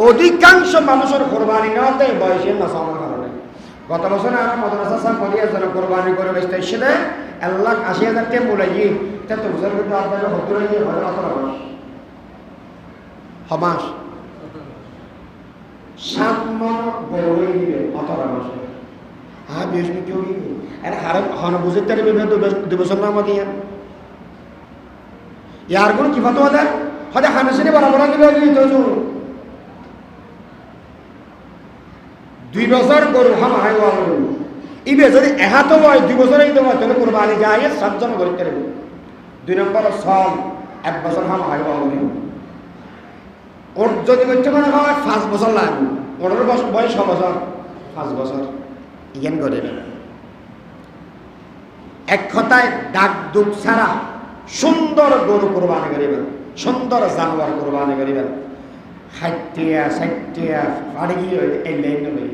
অধিকাংশ মানুষের কোরবানি নেওয়াতে বয়সের নসামার কারণে গত বছর আমরা মদরসা সাহেব মদিয়া যেন কোরবানি করে বেসতে এসে এক লাখ আশি হাজার কে মূলে গিয়ে তে বুঝার কিন্তু আপনাকে হতুর গিয়ে হবে অত মাস হমাস সাত মন গরু হ্যাঁ কেউ আরে হারে হন বুঝে তারে বিভিন্ন নাম দিয়া। ইয়ার কোনো কি ফটো দেয় হয়তো হামেশানি বরাবর দিবে তো দুই বছর গরু হাম হাই ইবে যদি এহাতো হয়, দুই বছর এই তোমার তাহলে কোরবানি যায় সাতজন করতে পারবে দুই নম্বর সল এক বছর হাম হাই ওর যদি করতে মানে হয়, পাঁচ বছর লাগবে। ওর বয়স ছ বছর, পাঁচ বছর। ইয়েন করে এক কথায়, ডাক দুঃখ ছাড়া সুন্দর গরু কোরবানি করিবেন, সুন্দর জানোয়ার কোরবানি করিবেন। ষাটটিয়া ষাটটিয়া ফাড়ি এই লাইন নেবে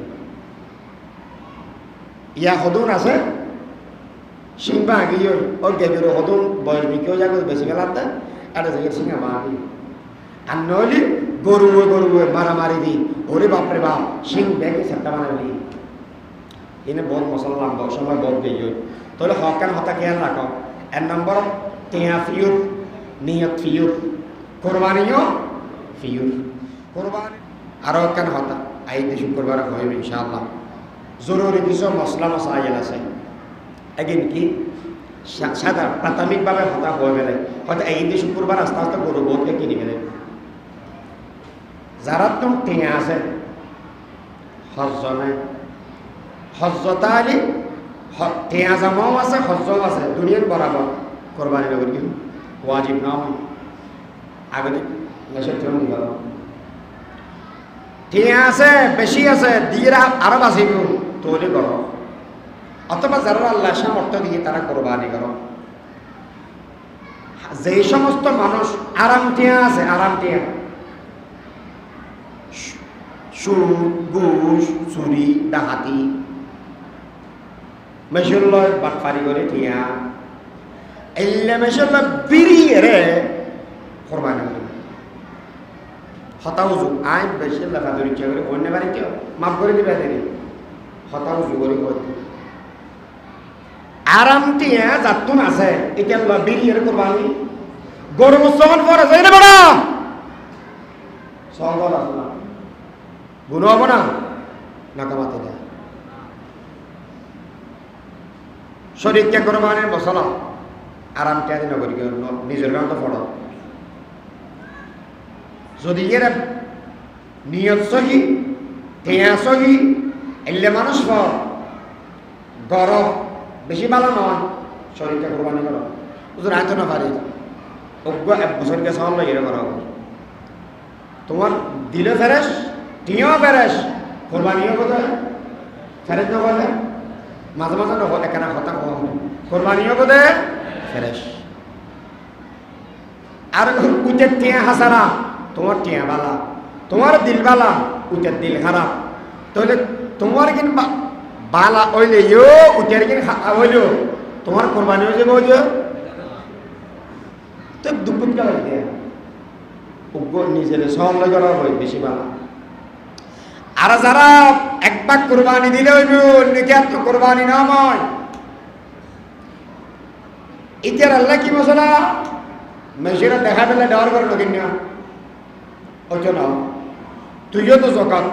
ইয়া সদুন আছে সিংবা আগিয়ে ও গেজুর সদুন বয়স বিকেও যাক বেশি গেলাতে এটা জায়গায় সিংহা মারি আর নইলে গরু গরু মারামারি দি ওরে বাপরে বাপ সিং ব্যাগে সেটা বানাবি এনে বল মশলা সময় বল দিয়ে তাহলে হকান হতা খেয়াল রাখো এক নম্বর টেয়া ফিউর নিয়ত ফিউর কোরবানিও ফিউর কোরবানি আরও কেন হতা। আই দিয়ে শুক্রবার হইবে ইনশাআল্লাহ। জরুরি কিছু মশলা মশাইল আছে। এগিন কি? সাদা প্রাথমিকভাবে হতা হয়ে গেলে, হয়তো এই শুক্রবার আস্তে আস্তে গরু বোধকে কিনে গেলে যারা তো টেয়া আছে হজ নাই হজতা আলি টেয়া জামাও আছে হজও আছে, দুনিয়ার বরাবর। কোরবানি নগর কিন্তু ওয়াজিব না হয়। আগে জন্য গেল টিয়া আছে, বেশি আছে, দিয়ে আরও বাঁচিব তৈরি করো। অথবা যারা আল্লাহ সামর্থ্য দিয়ে তারা কোরবানি করো। যে সমস্ত মানুষ আরাম টিয়া আছে, আরাম টিয়া। সুর ঘুষ চুরি ডাহাতি মেশুল্লয় বাটফারি করে টিয়া। এল্লে মেশুল্লয় বিরিয়ে রে কোরবানি করে। হতাউজু আইন বেশি লেখা ধরি ইচ্ছা করে অন্য বাড়ি কেউ মাফ করে দিবে দেরি হতাউজু করে করে আরামটি যাতুন আছে এতিয়া বিরিয়ের কোরবানি গরু মুসলমান পরে যাই না বড় না। গুণ হব না। নাকামাতে দেয় শরীরকে কোরবানির মশলা আরামটি আদি নগরী নিজের গান তো পড়ো যদি এরা নিয়ত সহি টেয়া সহি, এলে মানুষ গরম, বেশি ভালো নয় শরীরটা কোরবানি করো। বুঝো রাইতো না পারি অজ্ঞ এক বছর গেছে হল এর করো তোমার দিলে ফেরেস টিও ফেরেস কোরবানিও বোধহয়? ফেরেস না বলে মাঝে মাঝে এখানে হতা কোরবানিও বোধে ফেরেস আর উঠে টিয়া হাসারা তোমার টিয়া বালা তোমার দিল বালা উটের দিল খারাপ। তাহলে তোমার কিন বালা ওইলে ইয়ো, উটের কিন হইল। তোমার কোরবানি হয়ে যাবে ওই তো দুপুর গেল নিজের সহল করা হয় বেশি বালা। আর যারা একবার কোরবানি দিলে তো কোরবানি না হয়। ইতিয়ার আল্লাহ কি মশলা মেশিরা দেখা পেলে দেওয়ার করে লোকের না ওইটা না তুইও তো জকাত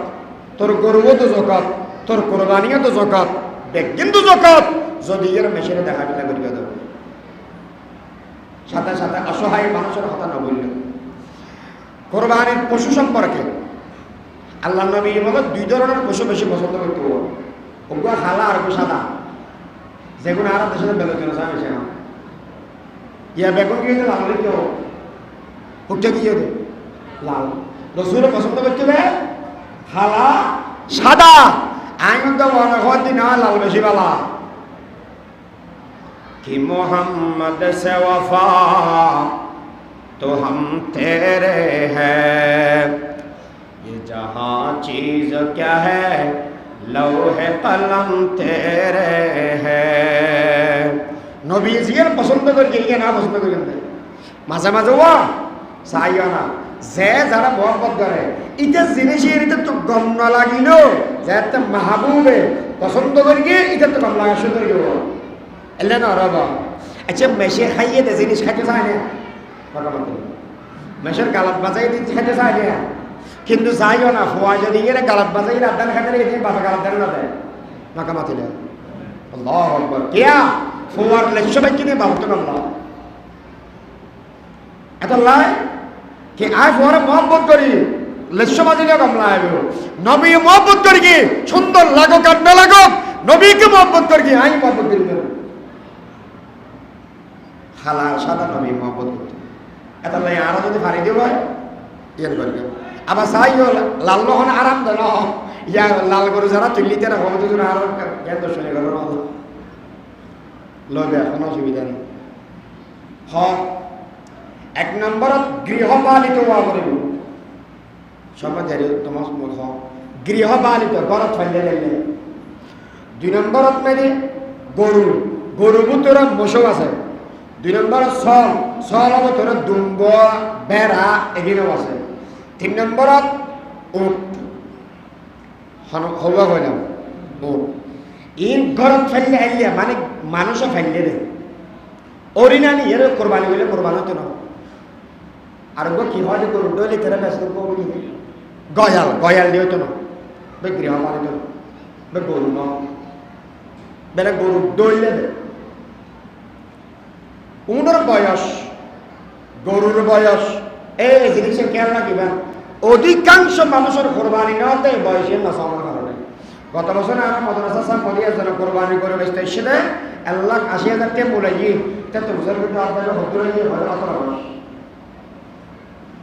তোর গরুও তো জকাত তোর কোরবানিও তো জকাত বেগিন তো জকাত যদি এর মেশিনে দেখা করিবে দেব সাথে সাথে অসহায় মানুষের কথা না বলল কোরবানির পশু সম্পর্কে আল্লাহ নবী বলে দুই ধরনের পশু বেশি পছন্দ করতে ওগুলো হালা আর সাদা। যেগুলো আর দেশের বেলোচনা চাই বেশি ইয়া বেগুন গিয়ে লাল কেউ উঠে গিয়ে লাল। রসুল পছন্দ করতে হালা সাদা আইন তো মনে হয় না লাল বেশি বালা कि मोहम्मद से वफा तो हम तेरे हैं ये जहाँ चीज क्या है लौहे कलम तेरे हैं নবী জিয়ার পছন্দ করি গিয়ে না পছন্দ করি মাঝে মাঝে ওয়া চাইও না যে যারা মহব্বত করে ইটা জিনিসের এটা তো গম না। লাগিল যে একটা মাহবুবে, পছন্দ করি গিয়ে এটা তো গম লাগা শুরু এলে না রব। আচ্ছা মেশে খাইয়ে দে, জিনিস খাইতে চায় না। মেশের গালাত বাজাই দিতে খাইতে চায় না। কিন্তু যাইও না ফোয়া যদি গেলে গালাত বাজাই রাত খাইতে রেখে বাসা গালাত দেন না দেয় মাকামাতি দেয় আল্লাহ আকবর। কেয়া? ফোয়ার লেখছো ভাই কিনে বাবু তো আল্লাহ। এত লাই? কি আয় ফোয়ারে মহব্বত করি লেখছো বাজিলে কমলা আইব নবী মহব্বত করি কি সুন্দর লাগুক আর না লাগুক নবীকে মহব্বত করি কি আই মহব্বত করি না হালা সাদা নবী মহব্বত করতে এত লাই আরও যদি ফারি দিব ইয়ে করবে আবার চাই লাল নহন আরাম দেন ইয়া লাল গরু যারা তুলিতে রাখো দুজন আরও জ্ঞান দর্শনী করো লবে কোনো অসুবিধা নেই হ এক নম্বৰত গৃহপালিত হোৱা কৰিব সময় দেৰি তোমাক মোক গৃহপালিত, ঘৰত ফাইলে লাগিলে দুই নম্বৰত মানে গৰু। গৰু ভিতৰত মচৌ আছে। দুই নম্বৰত চল চলৰ ভিতৰত দুম্ব, বেৰা এগিনেও আছে। তিনি নম্বৰত উট। হবা হয় না উট। ই ঘৰত ফাইলে আহিলে মানে মানুষে ফাইলে দে অরিনানি এর কোরবানি হইলে কোরবানি হতো না আর কি হয় করু ডলে তেরা করবি গয়াল গয়াল দিয়ে হতো না। বে গৃহ পালিত বে গরু ন। বেলে গরু দে উনার বয়স গরুর বয়স এই জিনিসের খেয়াল রাখিবেন অধিকাংশ মানুষের কোরবানি নেওয়াতে বয়সের না সমান কারণে গত বছর আমার মদরসা সাহেব মোদী একজন কোরবানি করে বেসতে এসে এক লাখ আশি হাজার টেম বলে গিয়ে তেতো বছর কিন্তু আপনাকে হতুরে গিয়ে হয় অত মাস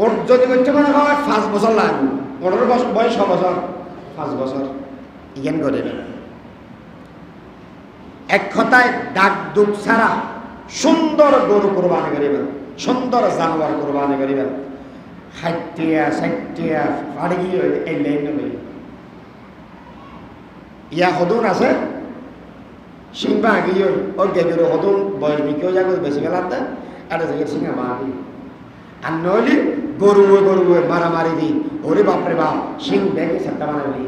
ওর যদি করতে মনে হয় পাঁচ বছর লাগবে। ওর বয়স ছ বছর। পাঁচ বছর। ইগেন করে এক কথায় ডাক দুঃখ ছাড়া সুন্দর গরু কোরবানি করিবেন সুন্দর জানোয়ার কোরবানি করিবেন হাইটিয়া, সাইটিয়া ফাড়ি এই লাইন ইয়া হদুন আছে? সিংবা গিয়ে ও গেজুর হদুন। বয়স বিকেও যাবে বেশি এটা জায়গায় সিংহা মারি আর নইলে গরু গরু মারামারি দি ওরে বাপরে বাপ সিং ব্যাগে সাতটা বানাবি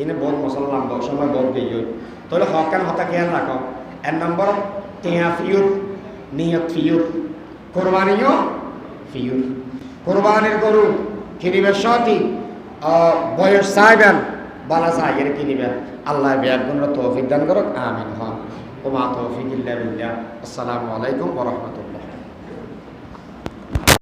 এনে বহুত মশলা সময় বহুত দিয়ে তাহলে হকান হতা খেয়াল রাখো। এক নম্বর, টেয়া ফিউর, নিয়ত ফিউর। কোরবানিও ফিউর। কোরবানির গরু কিনিবেন সতী বয়স চাইবেন, বালা চাইয়ের কিনিবেন। আল্লাহ বিয়ার গুণ তৌফিক দান করক, আমিন হন। ওমা তৌফিক আসসালামু আলাইকুম ওয়া